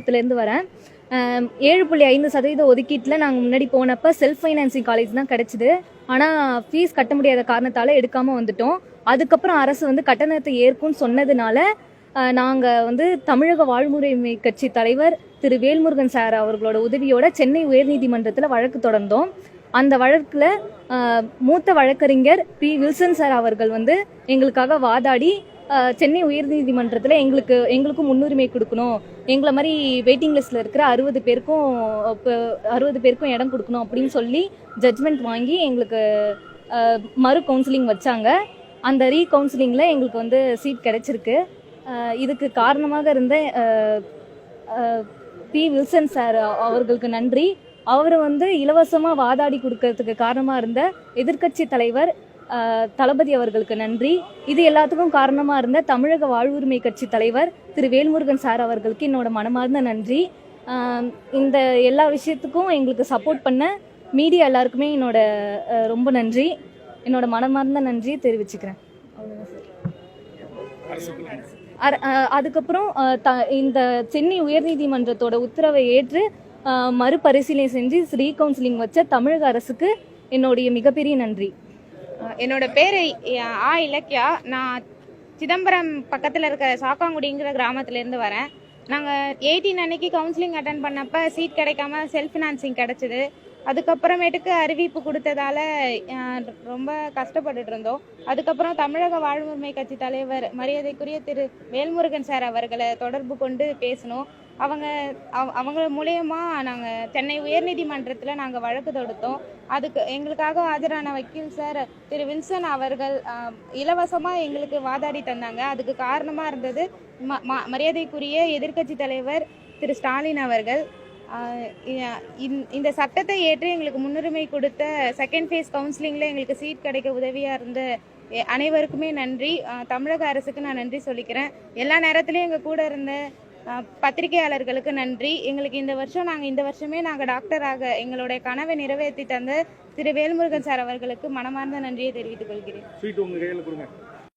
இருந்து வரேன். ஏழு புள்ளி ஐந்து சதவீத ஒதுக்கீட்டில் நாங்கள் முன்னாடி போனப்ப செல்ஃப் ஃபைனான்சிங் காலேஜ் தான் கிடைச்சிது. ஆனால் ஃபீஸ் கட்ட முடியாத காரணத்தால் எடுக்காமல் வந்துட்டோம். அதுக்கப்புறம் அரசு வந்து கட்டணத்தை ஏற்கும்னு சொன்னதுனால நாங்கள் வந்து தமிழக வாழ்முறைமை கட்சி தலைவர் திரு வேல்முருகன் சார் அவர்களோட உதவியோட சென்னை உயர்நீதிமன்றத்தில் வழக்கு தொடர்ந்தோம். அந்த வழக்கில் மூத்த வழக்கறிஞர் பி வில்சன் சார் அவர்கள் வந்து எங்களுக்காக வாதாடி சென்னை உயர்நீதிமன்றத்தில் எங்களுக்கு எங்களுக்கும் முன்னுரிமை கொடுக்கணும். எங்களை மாதிரி வெயிட்டிங் லிஸ்ட்டில் இருக்கிற அறுபது பேருக்கும் அறுபது பேருக்கும் இடம் கொடுக்கணும் அப்படின்னு சொல்லி ஜட்ஜ்மெண்ட் வாங்கி எங்களுக்கு மறு கவுன்சிலிங் வச்சாங்க. அந்த ரீ கவுன்சிலிங்கில் எங்களுக்கு வந்து சீட் கிடைச்சிருக்கு. இதுக்கு காரணமாக இருந்த பி வில்சன் சார் அவர்களுக்கு நன்றி. அவர் வந்து இலவசமாக வாதாடி கொடுக்கறதுக்கு காரணமாக இருந்த எதிர்க்கட்சி தலைவர் தளபதி அவர்களுக்கு நன்றி. இது எல்லாத்துக்கும் காரணமாக இருந்த தமிழக வாழ்வுரிமை கட்சி தலைவர் திரு வேல்முருகன் சார் அவர்களுக்கு என்னோட மனமார்ந்த நன்றி. இந்த எல்லா விஷயத்துக்கும் எங்களுக்கு சப்போர்ட் பண்ண மீடியா எல்லாருக்குமே என்னோட ரொம்ப நன்றி. என்னோட மனமார்ந்த நன்றி தெரிவிச்சுக்கிறேன். அதுக்கப்புறம் த- இந்த சென்னை உயர்நீதிமன்றத்தோட உத்தரவை ஏற்று மறுபரிசீலனை செஞ்சு ரீ கவுன்சிலிங் வச்ச தமிழக அரசுக்கு என்னுடைய மிகப்பெரிய நன்றி. என்னோட பேர் ஆ இலக்கியா. நான் சிதம்பரம் பக்கத்தில் இருக்கிற சாக்காங்குடிங்கிற கிராமத்துலேருந்து வரேன். நாங்கள் எயிட்டீன் அன்னைக்கு கவுன்சிலிங் அட்டன் பண்ணப்ப சீட் கிடைக்காம செல்ஃப் ஃபினான்சிங் கிடச்சிது. அதுக்கப்புறமேட்டுக்கு அறிவிப்பு கொடுத்ததால ரொம்ப கஷ்டப்பட்டுட்டு இருந்தோம். அதுக்கப்புறம் தமிழக வாழ்வுரிமை கட்சி தலைவர் மரியாதைக்குரிய திரு வேல்முருகன் சார் அவர்களை தொடர்பு கொண்டு பேசினோம். அவங்க அவ- அவங்க மூலயமா நாங்கள் சென்னை உயர்நீதிமன்றத்தில் நாங்கள் வழக்கு தொடுத்தோம். அதுக்கு எங்களுக்காக ஆஜரான வக்கீல் சார் திரு வில்சன் அவர்கள் இலவசமாக எங்களுக்கு வாதாடி தந்தாங்க. அதுக்கு காரணமாக இருந்தது ம- மரியாதைக்குரிய எதிர்க்கட்சி தலைவர் திரு ஸ்டாலின் அவர்கள். இந்த- இந்த சட்டத்தை ஏற்று எங்களுக்கு முன்னுரிமை கொடுத்த செகண்ட் ஃபேஸ் கவுன்சிலிங்கில் எங்களுக்கு சீட் கிடைக்க உதவியாக இருந்த எ- அனைவருக்குமே நன்றி. தமிழக அரசுக்கு நான் நன்றி சொல்லிக்கிறேன். எல்லா நேரத்துலயும் எங்கள் கூட இருந்த பத்திரிகையாளர்களுக்கு நன்றி. எங்களுக்கு இந்த வருஷம் நாங்கள் இந்த வருஷமே நாங்கள் டாக்டராக எங்களுடைய கனவை நிறைவேற்றி தந்த திரு வேல்முருகன் சார் அவர்களுக்கு மனமார்ந்த நன்றியை தெரிவித்துக் கொள்கிறேன்.